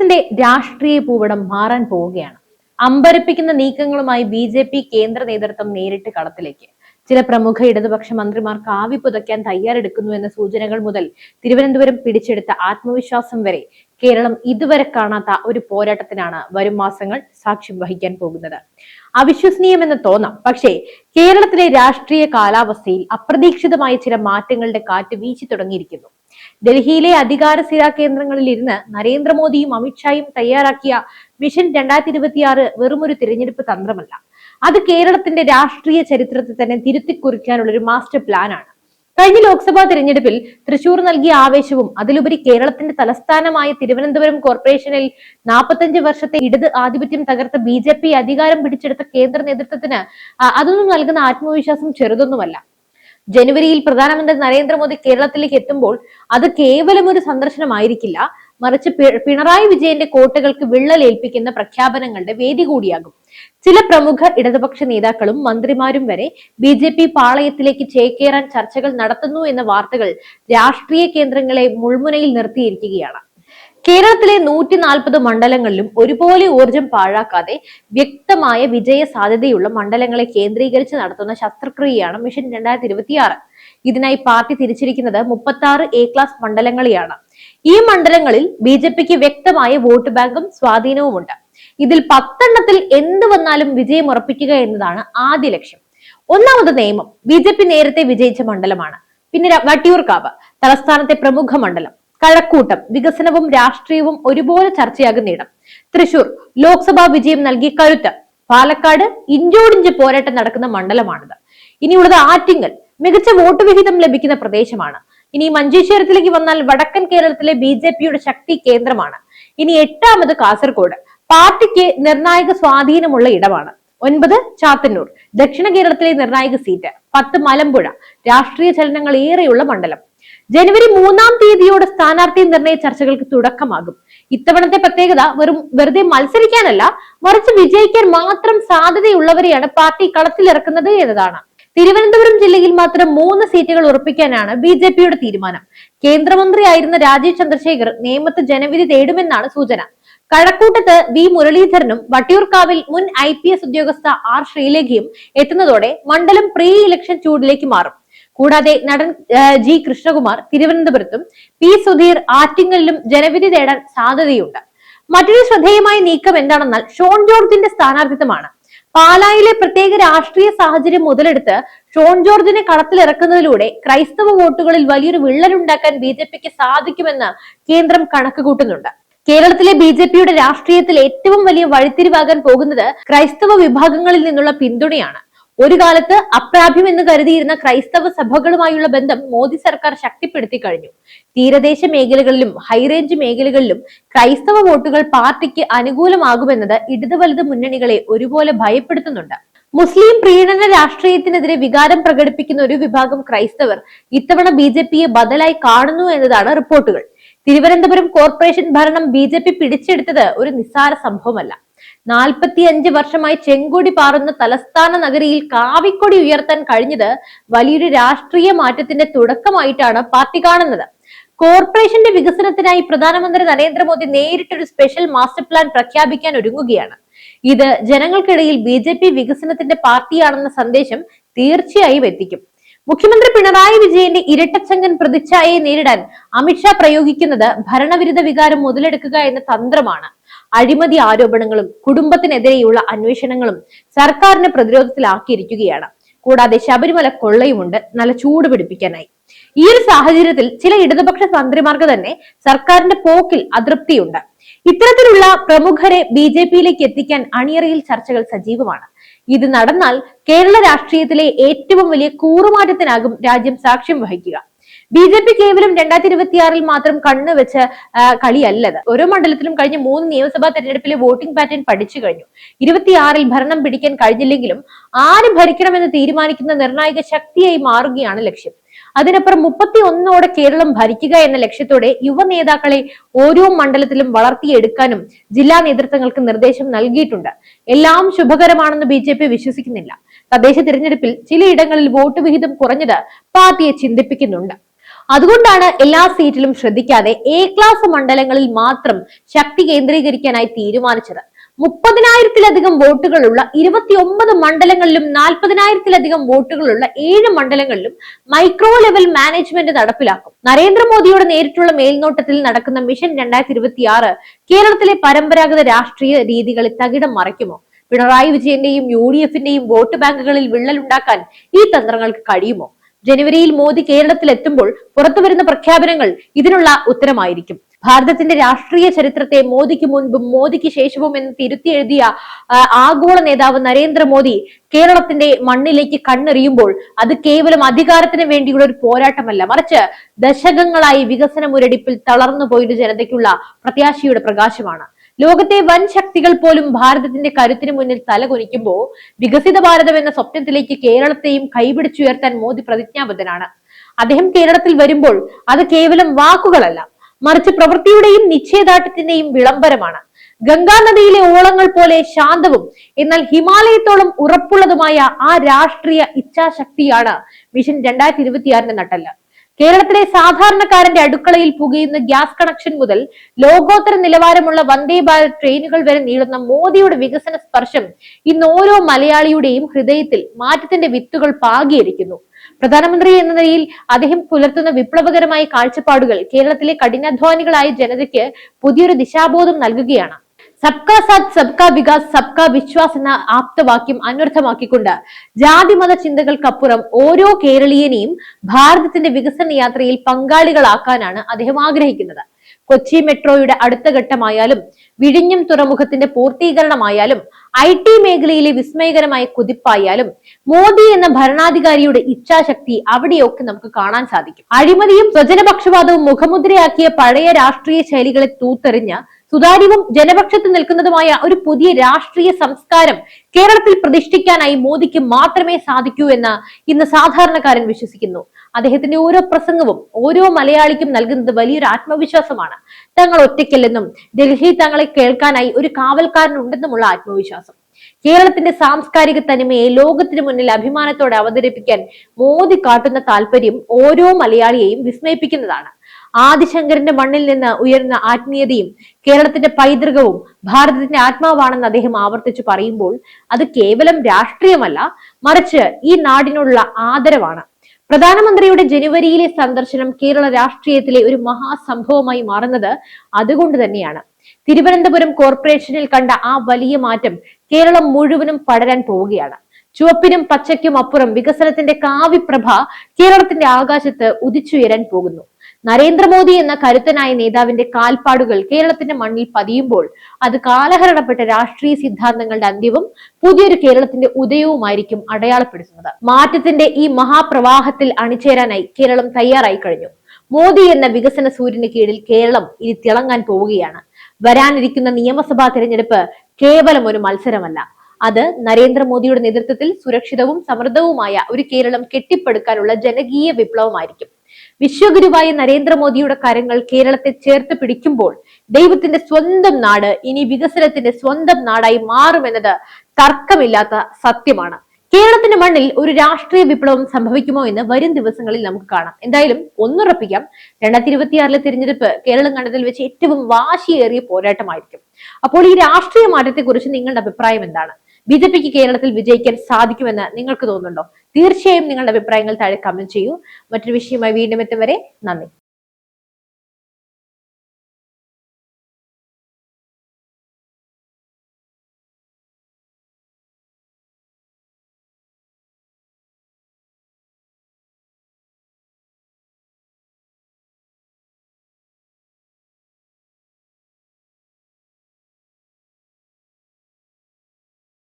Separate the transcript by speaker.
Speaker 1: കേരളത്തിന്റെ രാഷ്ട്രീയ ഭൂപടം മാറാൻ പോവുകയാണ്. അമ്പരപ്പിക്കുന്ന നീക്കങ്ങളുമായി ബി ജെ പി കേന്ദ്ര നേതൃത്വം നേരിട്ട് കളത്തിലേക്ക്. ചില പ്രമുഖ ഇടതുപക്ഷ മന്ത്രിമാർ കാവി പുതയ്ക്കാൻ തയ്യാറെടുക്കുന്നു എന്ന സൂചനകൾ മുതൽ തിരുവനന്തപുരം പിടിച്ചെടുത്ത ആത്മവിശ്വാസം വരെ കേരളം ഇതുവരെ കാണാത്ത ഒരു പോരാട്ടത്തിനാണ് വരും മാസങ്ങൾ സാക്ഷ്യം വഹിക്കാൻ പോകുന്നത്. അവിശ്വസനീയമെന്ന് തോന്നാം. പക്ഷേ കേരളത്തിലെ രാഷ്ട്രീയ കാലാവസ്ഥയിൽ അപ്രതീക്ഷിതമായ ചില മാറ്റങ്ങളുടെ കാറ്റ് വീശി തുടങ്ങിയിരിക്കുന്നു. ഡൽഹിയിലെ അധികാര സ്ഥിര കേന്ദ്രങ്ങളിൽ ഇരുന്ന് നരേന്ദ്രമോദിയും അമിത്ഷായും തയ്യാറാക്കിയ മിഷൻ രണ്ടായിരത്തി ഇരുപത്തിയാറ് വെറുമൊരു തിരഞ്ഞെടുപ്പ് തന്ത്രമല്ല. അത് കേരളത്തിന്റെ രാഷ്ട്രീയ ചരിത്രത്തെ തന്നെ തിരുത്തിക്കുറിക്കാനുള്ള ഒരു മാസ്റ്റർ പ്ലാനാണ്. കഴിഞ്ഞ ലോക്സഭാ തിരഞ്ഞെടുപ്പിൽ തൃശൂർ നൽകിയ ആവേശവും അതിലുപരി കേരളത്തിന്റെ തലസ്ഥാനമായ തിരുവനന്തപുരം കോർപ്പറേഷനിൽ നാൽപ്പത്തഞ്ച് വർഷത്തെ ഇടത് ആധിപത്യം തകർത്ത ബി ജെ പി അധികാരം പിടിച്ചെടുത്ത കേന്ദ്ര നേതൃത്വത്തിന് അതൊന്നും നൽകുന്ന ആത്മവിശ്വാസം ചെറുതൊന്നുമല്ല. ജനുവരിയിൽ പ്രധാനമന്ത്രി നരേന്ദ്രമോദി കേരളത്തിലേക്ക് എത്തുമ്പോൾ അത് കേവലം ഒരു സന്ദർശനമായിരിക്കില്ല. മറിച്ച് പിണറായി വിജയന്റെ കോട്ടകൾക്ക് വിള്ളലേൽപ്പിക്കുന്ന പ്രഖ്യാപനങ്ങളുടെ വേദി കൂടിയാകും. ചില പ്രമുഖ ഇടതുപക്ഷ നേതാക്കളും മന്ത്രിമാരും വരെ ബി ജെ പി പാളയത്തിലേക്ക് ചേക്കേറാൻ ചർച്ചകൾ നടത്തുന്നു എന്ന വാർത്തകൾ രാഷ്ട്രീയ കേന്ദ്രങ്ങളെ മുൾമുനയിൽ നിർത്തിയിരിക്കുകയാണ്. കേരളത്തിലെ നൂറ്റി നാൽപ്പത് മണ്ഡലങ്ങളിലും ഒരുപോലെ ഊർജം പാഴാക്കാതെ വ്യക്തമായ വിജയ സാധ്യതയുള്ള മണ്ഡലങ്ങളെ കേന്ദ്രീകരിച്ച് നടത്തുന്ന ശസ്ത്രക്രിയയാണ് മിഷൻ രണ്ടായിരത്തി ഇരുപത്തിയാറ് ഇതിനായി പാർട്ടി തിരിച്ചിരിക്കുന്നത് മുപ്പത്തി ആറ് എ ക്ലാസ് മണ്ഡലങ്ങളെയാണ് ഈ മണ്ഡലങ്ങളിൽ ബി ജെ പിക്ക് വ്യക്തമായ വോട്ട് ബാങ്കും സ്വാധീനവുമുണ്ട്. ഇതിൽ പത്തെണ്ണത്തിൽ എന്ത് വന്നാലും വിജയം ഉറപ്പിക്കുക എന്നതാണ് ആദ്യ ലക്ഷ്യം. ഒന്നാമത് നിയമം. ബി നേരത്തെ വിജയിച്ച മണ്ഡലമാണ്. പിന്നെ വട്ടിയൂർക്കാവ് തലസ്ഥാനത്തെ പ്രമുഖ മണ്ഡലം. കഴക്കൂട്ടം വികസനവും രാഷ്ട്രീയവും ഒരുപോലെ ചർച്ചയാകുന്ന തൃശൂർ ലോക്സഭാ വിജയം നൽകി കരുത്ത്. പാലക്കാട് ഇഞ്ചോടിഞ്ച് പോരാട്ടം നടക്കുന്ന മണ്ഡലമാണിത്. ഇനിയുള്ളത് ആറ്റിങ്ങൽ. മികച്ച വോട്ട് വിഹിതം ലഭിക്കുന്ന പ്രദേശമാണ്. ഇനി മഞ്ചേശ്വരത്തിലേക്ക് വന്നാൽ വടക്കൻ കേരളത്തിലെ ബി ജെ പിയുടെ ശക്തി കേന്ദ്രമാണ്. ഇനി എട്ടാമത് കാസർഗോഡ്. പാർട്ടിക്ക് നിർണായക സ്വാധീനമുള്ള ഇടമാണ്. ഒൻപത് ചാത്തന്നൂർ. ദക്ഷിണ കേരളത്തിലെ നിർണായക സീറ്റ്. പത്ത് മലമ്പുഴ. രാഷ്ട്രീയ ചലനങ്ങൾ ഏറെയുള്ള മണ്ഡലം. ജനുവരി മൂന്നാം തീയതിയോട് സ്ഥാനാർത്ഥി നിർണയ ചർച്ചകൾക്ക് തുടക്കമാകും. ഇത്തവണത്തെ പ്രത്യേകത വെറും വെറുതെ മത്സരിക്കാനല്ല മറിച്ച് വിജയിക്കാൻ മാത്രം സാധ്യതയുള്ളവരെയാണ് പാർട്ടി കളത്തിലിറക്കുന്നത് എന്നതാണ്. തിരുവനന്തപുരം ജില്ലയിൽ മാത്രം മൂന്ന് സീറ്റുകൾ ഉറപ്പിക്കാനാണ് ബി ജെ പിയുടെ തീരുമാനം. കേന്ദ്രമന്ത്രിയായിരുന്ന രാജീവ് ചന്ദ്രശേഖർ നിയമത്ത് ജനവിധി തേടുമെന്നാണ് സൂചന. കഴക്കൂട്ടത്ത് വി മുരളീധരനും വട്ടിയൂർക്കാവിൽ മുൻ ഐ പി എസ് ഉദ്യോഗസ്ഥ ആർ ശ്രീലേഖയും എത്തുന്നതോടെ മണ്ഡലം പ്രീ ഇലക്ഷൻ ചൂടിലേക്ക് മാറും. കൂടാതെ നടൻ ജി കൃഷ്ണകുമാർ തിരുവനന്തപുരത്തും പി സുധീർ ആറ്റിങ്ങലിലും ജനവിധി തേടാൻ സാധ്യതയുണ്ട്. മറ്റൊരു ശ്രദ്ധേയമായ നീക്കം എന്താണെന്നാൽ ഷോൺ ജോർജിന്റെ സ്ഥാനാർത്ഥിത്വമാണ്. പാലായിലെ പ്രത്യേക രാഷ്ട്രീയ സാഹചര്യം മുതലെടുത്ത് ഷോൺ ജോർജിനെ കളത്തിലിറക്കുന്നതിലൂടെ ക്രൈസ്തവ വോട്ടുകളിൽ വലിയൊരു വിള്ളലുണ്ടാക്കാൻ ബി ജെ പിക്ക് സാധിക്കുമെന്ന് കേന്ദ്രം കണക്കുകൂട്ടുന്നുണ്ട്. കേരളത്തിലെ ബി ജെ പിയുടെ രാഷ്ട്രീയത്തിൽ ഏറ്റവും വലിയ വഴിത്തിരിവാകാൻ പോകുന്നത് ക്രൈസ്തവ വിഭാഗങ്ങളിൽ നിന്നുള്ള പിന്തുണയാണ്. ഒരു കാലത്ത് അപ്രാപ്യമെന്ന് കരുതിയിരുന്ന ക്രൈസ്തവ സഭകളുമായുള്ള ബന്ധം മോദി സർക്കാർ ശക്തിപ്പെടുത്തി കഴിഞ്ഞു. തീരദേശ മേഖലകളിലും ഹൈറേഞ്ച് മേഖലകളിലും ക്രൈസ്തവ വോട്ടുകൾ പാർട്ടിക്ക് അനുകൂലമാകുമെന്നത് ഇടതു വലത് മുന്നണികളെ ഒരുപോലെ ഭയപ്പെടുത്തുന്നുണ്ട്. മുസ്ലിം പ്രീണന രാഷ്ട്രീയത്തിനെതിരെ വികാരം പ്രകടിപ്പിക്കുന്ന ഒരു വിഭാഗം ക്രൈസ്തവർ ഇത്തവണ ബി ജെ പിയെ ബദലായി കാണുന്നു എന്നതാണ് റിപ്പോർട്ടുകൾ. തിരുവനന്തപുരം കോർപ്പറേഷൻ ഭരണം ബി ജെ പി പിടിച്ചെടുത്തത് ഒരു നിസ്സാര സംഭവമല്ല. നാൽപ്പത്തിയഞ്ച് വർഷമായി ചെങ്കൊടി പാറുന്ന തലസ്ഥാന നഗരിയിൽ കാവിക്കൊടി ഉയർത്താൻ കഴിഞ്ഞത് വലിയൊരു രാഷ്ട്രീയ മാറ്റത്തിന്റെ തുടക്കമായിട്ടാണ് പാർട്ടി കാണുന്നത്. കോർപ്പറേഷന്റെ വികസനത്തിനായി പ്രധാനമന്ത്രി നരേന്ദ്രമോദി നേരിട്ടൊരു സ്പെഷ്യൽ മാസ്റ്റർ പ്ലാൻ പ്രഖ്യാപിക്കാൻ ഒരുങ്ങുകയാണ്. ഇത് ജനങ്ങൾക്കിടയിൽ ബി ജെ പി വികസനത്തിന്റെ പാർട്ടിയാണെന്ന സന്ദേശം തീർച്ചയായും എത്തിക്കും. മുഖ്യമന്ത്രി പിണറായി വിജയന്റെ ഇരട്ടച്ചങ്കൻ പ്രതിച്ഛായയെ നേരിടാൻ അമിത്ഷാ പ്രയോഗിക്കുന്നത് ഭരണവിരുദ്ധ വികാരം മുതലെടുക്കുക എന്ന തന്ത്രമാണ്. അഴിമതി ആരോപണങ്ങളും കുടുംബത്തിനെതിരെയുള്ള അന്വേഷണങ്ങളും സർക്കാരിനെ പ്രതിരോധത്തിലാക്കിയിരിക്കുകയാണ്. കൂടാതെ ശബരിമല കൊള്ളയുമുണ്ട്. നല്ല ചൂട് പിടിപ്പിക്കാനായി. ഈ ഒരു സാഹചര്യത്തിൽ ചില ഇടതുപക്ഷ മന്ത്രിമാർക്ക് തന്നെ സർക്കാരിന്റെ പോക്കിൽ അതൃപ്തിയുണ്ട്. ഇത്തരത്തിലുള്ള പ്രമുഖരെ ബി ജെ പിയിലേക്ക് എത്തിക്കാൻ അണിയറയിൽ ചർച്ചകൾ സജീവമാണ്. ഇത് നടന്നാൽ കേരള രാഷ്ട്രീയത്തിലെ ഏറ്റവും വലിയ കൂറുമാറ്റത്തിനാകും രാജ്യം സാക്ഷ്യം വഹിക്കുക. ബി ജെ പി കേവലം രണ്ടായിരത്തി ഇരുപത്തിയാറിൽ മാത്രം കണ്ണു വെച്ച കളിയല്ലത്. ഓരോ മണ്ഡലത്തിലും കഴിഞ്ഞ മൂന്ന് നിയമസഭാ തെരഞ്ഞെടുപ്പിലെ വോട്ടിംഗ് പാറ്റേൺ പഠിച്ചു കഴിഞ്ഞു. ഇരുപത്തിയാറിൽ ഭരണം പിടിക്കാൻ കഴിഞ്ഞില്ലെങ്കിലും ആര് ഭരിക്കണമെന്ന് തീരുമാനിക്കുന്ന നിർണായക ശക്തിയായി മാറുകയാണ് ലക്ഷ്യം. അതിനപ്പുറം മുപ്പത്തി ഒന്നോടെ കേരളം ഭരിക്കുക എന്ന ലക്ഷ്യത്തോടെ യുവ നേതാക്കളെ ഓരോ മണ്ഡലത്തിലും വളർത്തിയെടുക്കാനും ജില്ലാ നേതൃത്വങ്ങൾക്ക് നിർദ്ദേശം നൽകിയിട്ടുണ്ട്. എല്ലാം ശുഭകരമാണെന്ന് ബി ജെ പി വിശ്വസിക്കുന്നില്ല. തദ്ദേശ തിരഞ്ഞെടുപ്പിൽ ചിലയിടങ്ങളിൽ വോട്ട് വിഹിതം കുറഞ്ഞത് പാർട്ടിയെ ചിന്തിപ്പിക്കുന്നുണ്ട്. അതുകൊണ്ടാണ് എല്ലാ സീറ്റിലും ശ്രദ്ധിക്കാതെ എ ക്ലാസ് മണ്ഡലങ്ങളിൽ മാത്രം ശക്തി കേന്ദ്രീകരിക്കാനായി തീരുമാനിച്ചത്. മുപ്പതിനായിരത്തിലധികം വോട്ടുകളുള്ള ഇരുപത്തിയൊമ്പത് മണ്ഡലങ്ങളിലും നാൽപ്പതിനായിരത്തിലധികം വോട്ടുകളുള്ള ഏഴ് മണ്ഡലങ്ങളിലും മൈക്രോ ലെവൽ മാനേജ്മെന്റ് നടപ്പിലാക്കും. നരേന്ദ്രമോദിയുടെ നേരിട്ടുള്ള മേൽനോട്ടത്തിൽ നടക്കുന്ന മിഷൻ രണ്ടായിരത്തി ഇരുപത്തിയാറ് കേരളത്തിലെ പരമ്പരാഗത രാഷ്ട്രീയ രീതികളെ തകിടം മറയ്ക്കുമോ പിണറായി വിജയന്റെയും യു ഡി എഫിന്റെയും വോട്ട് ബാങ്കുകളിൽ വിള്ളലുണ്ടാക്കാൻ ഈ തന്ത്രങ്ങൾക്ക് കഴിയുമോ? ജനുവരിയിൽ മോദി കേരളത്തിൽ എത്തുമ്പോൾ പുറത്തുവരുന്ന പ്രഖ്യാപനങ്ങൾ ഇതിനുള്ള ഉത്തരമായിരിക്കും. ഭാരതത്തിന്റെ രാഷ്ട്രീയ ചരിത്രത്തെ മോദിക്ക് മുൻപും മോദിക്ക് ശേഷവും എന്ന് തിരുത്തി എഴുതിയ ആഗോള നേതാവ് നരേന്ദ്രമോദി കേരളത്തിന്റെ മണ്ണിലേക്ക് കണ്ണെറിയുമ്പോൾ അത് കേവലം അധികാരത്തിന് വേണ്ടിയുള്ള ഒരു പോരാട്ടമല്ല. മറിച്ച് ദശകങ്ങളായി വികസന മുരടിപ്പിൽ തളർന്നു പോയൊരു ജനതയ്ക്കുള്ള പ്രത്യാശയുടെ പ്രകാശമാണ്. ലോകത്തെ വൻ ശക്തികൾ പോലും ഭാരതത്തിന്റെ കരുത്തിന് മുന്നിൽ തലകുനിക്കുമ്പോൾ വികസിത ഭാരതം എന്ന സ്വപ്നത്തിലേക്ക് കേരളത്തെയും കൈപിടിച്ചുയർത്താൻ മോദി പ്രതിജ്ഞാബദ്ധനാണ്. അദ്ദേഹം കേരളത്തിൽ വരുമ്പോൾ അത് കേവലം വാക്കുകളല്ല മറിച്ച് പ്രവൃത്തിയുടെയും നിശ്ചയദാർഢ്യത്തിന്റെയും വിളംബരമാണ്. ഗംഗാ നദിയിലെ ഓളങ്ങൾ പോലെ ശാന്തവും എന്നാൽ ഹിമാലയത്തോളം ഉറപ്പുള്ളതുമായ ആ രാഷ്ട്രീയ ഇച്ഛാശക്തിയാണ് മിഷൻ രണ്ടായിരത്തി ഇരുപത്തിയാറിന്റെ നട്ടൽ കേരളത്തിലെ സാധാരണക്കാരന്റെ അടുക്കളയിൽ പുകയുന്ന ഗ്യാസ് കണക്ഷൻ മുതൽ ലോകോത്തര നിലവാരമുള്ള വന്ദേ ഭാരത് ട്രെയിനുകൾ വരെ നീളുന്ന മോദിയുടെ വികസന സ്പർശം ഇന്ന് ഓരോ മലയാളിയുടെയും ഹൃദയത്തിൽ മാറ്റത്തിന്റെ വിത്തുകൾ പാകിയിരിക്കുന്നു. പ്രധാനമന്ത്രി എന്ന നിലയിൽ അദ്ദേഹം പുലർത്തുന്ന വിപ്ലവകരമായ കാഴ്ചപ്പാടുകൾ കേരളത്തിലെ കഠിനാധ്വാനികളായ ജനതയ്ക്ക് പുതിയൊരു ദിശാബോധം നൽകുകയാണ്. സബ്കാ സാത്ത് സബ്കാ വികാസ് സബ്കാ വിശ്വാസ് എന്ന ആപ്തവാക്യം അന്വർത്ഥമാക്കിക്കൊണ്ട് ജാതിമത ചിന്തകൾക്കപ്പുറം ഓരോ കേരളീയനെയും ഭാരതത്തിന്റെ വികസന യാത്രയിൽ പങ്കാളികളാക്കാനാണ് അദ്ദേഹം ആഗ്രഹിക്കുന്നത്. കൊച്ചി മെട്രോയുടെ അടുത്ത ഘട്ടമായാലും വിഴിഞ്ഞം തുറമുഖത്തിന്റെ പൂർത്തീകരണമായാലും ഐ ടി മേഖലയിലെ വിസ്മയകരമായ കുതിപ്പായാലും മോദി എന്ന ഭരണാധികാരിയുടെ ഇച്ഛാശക്തി അവിടെയൊക്കെ നമുക്ക് കാണാൻ സാധിക്കും. അഴിമതിയും സ്വജനപക്ഷപാതവും മുഖമുദ്രയാക്കിയ പഴയ രാഷ്ട്രീയ ശൈലികളെ തൂത്തെറിഞ്ഞ് സുതാര്യവും ജനപക്ഷത്ത് നിൽക്കുന്നതുമായ ഒരു പുതിയ രാഷ്ട്രീയ സംസ്കാരം കേരളത്തിൽ പ്രതിഷ്ഠിക്കാനായി മോദിക്ക് മാത്രമേ സാധിക്കൂ എന്ന് ഇന്ന് സാധാരണക്കാരൻ വിശ്വസിക്കുന്നു. അദ്ദേഹത്തിന്റെ ഓരോ പ്രസംഗവും ഓരോ മലയാളിക്കും നൽകുന്നത് വലിയൊരു ആത്മവിശ്വാസമാണ്. തങ്ങൾ ഒറ്റയ്ക്കല്ലെന്നും ഡൽഹി തങ്ങളെ കേൾക്കാനായി ഒരു കാവൽക്കാരൻ ഉണ്ടെന്നുമുള്ള ആത്മവിശ്വാസം. കേരളത്തിന്റെ സാംസ്കാരിക തനിമയെ ലോകത്തിനു മുന്നിൽ അഭിമാനത്തോടെ അവതരിപ്പിക്കാൻ മോദി കാട്ടുന്ന താല്പര്യം ഓരോ മലയാളിയെയും വിസ്മയിപ്പിക്കുന്നതാണ്. ആദിശങ്കരന്റെ മണ്ണിൽ നിന്ന് ഉയർന്ന ആത്മീയതയും കേരളത്തിന്റെ പൈതൃകവും ഭാരതത്തിന്റെ ആത്മാവാണെന്ന് അദ്ദേഹം ആവർത്തിച്ചു പറയുമ്പോൾ അത് കേവലം രാഷ്ട്രീയമല്ല മറിച്ച് ഈ നാടിനുള്ള ആദരവാണ്. പ്രധാനമന്ത്രിയുടെ ജനുവരിയിലെ സന്ദർശനം കേരള രാഷ്ട്രീയത്തിലെ ഒരു മഹാസംഭവമായി മാറുന്നത് അതുകൊണ്ട് തന്നെയാണ്. തിരുവനന്തപുരം കോർപ്പറേഷനിൽ കണ്ട ആ വലിയ മാറ്റം കേരളം മുഴുവനും പടരാൻ പോവുകയാണ്. ചുവപ്പിനും പച്ചയ്ക്കും അപ്പുറം വികസനത്തിന്റെ കാവ്യപ്രഭ കേരളത്തിന്റെ ആകാശത്ത് ഉദിച്ചുയരാൻ പോകുന്നു. നരേന്ദ്രമോദി എന്ന കരുത്തനായ നേതാവിന്റെ കാൽപ്പാടുകൾ കേരളത്തിന്റെ മണ്ണിൽ പതിയുമ്പോൾ അത് കാലഹരണപ്പെട്ട രാഷ്ട്രീയ സിദ്ധാന്തങ്ങളുടെ അന്ത്യവും പുതിയൊരു കേരളത്തിന്റെ ഉദയവുമായിരിക്കും അടയാളപ്പെടുത്തുന്നത്. മാറ്റത്തിന്റെ ഈ മഹാപ്രവാഹത്തിൽ അണിചേരാനായി കേരളം തയ്യാറായി കഴിഞ്ഞു. മോദി എന്ന വികസന സൂര്യന് കീഴിൽ കേരളം ഇനി തിളങ്ങാൻ പോവുകയാണ്. വരാനിരിക്കുന്ന നിയമസഭാ തെരഞ്ഞെടുപ്പ് കേവലം ഒരു മത്സരമല്ല. അത് നരേന്ദ്രമോദിയുടെ നേതൃത്വത്തിൽ സുരക്ഷിതവും സമൃദ്ധവുമായ ഒരു കേരളം കെട്ടിപ്പടുക്കാനുള്ള ജനകീയ വിപ്ലവമായിരിക്കും. വിശ്വഗുരുവായ നരേന്ദ്രമോദിയുടെ കരങ്ങൾ കേരളത്തെ ചേർത്ത് പിടിക്കുമ്പോൾ ദൈവത്തിന്റെ സ്വന്തം നാട് ഇനി വികസനത്തിന്റെ സ്വന്തം നാടായി മാറുമെന്നത് തർക്കമില്ലാത്ത സത്യമാണ്. കേരളത്തിന്റെ മണ്ണിൽ ഒരു രാഷ്ട്രീയ വിപ്ലവം സംഭവിക്കുമോ എന്ന് വരും ദിവസങ്ങളിൽ നമുക്ക് കാണാം. എന്തായാലും ഒന്നുറപ്പിക്കാം. രണ്ടായിരത്തി ഇരുപത്തിയാറിലെ തിരഞ്ഞെടുപ്പ് കേരളം കണ്ടതിൽ വെച്ച് ഏറ്റവും വാശിയേറിയ പോരാട്ടമായിരിക്കും. അപ്പോൾ ഈ രാഷ്ട്രീയ മാറ്റത്തെക്കുറിച്ച് നിങ്ങളുടെ അഭിപ്രായം എന്താണ്? ബി ജെ പിക്ക് കേരളത്തിൽ വിജയിക്കാൻ സാധിക്കുമെന്ന് നിങ്ങൾക്ക് തോന്നുന്നുണ്ടോ? തീർച്ചയായും നിങ്ങളുടെ അഭിപ്രായങ്ങൾ താഴെ കമന്റ് ചെയ്യൂ. മറ്റൊരു വിഷയമായി വീണ്ടും എത്തും വരെ നന്ദി.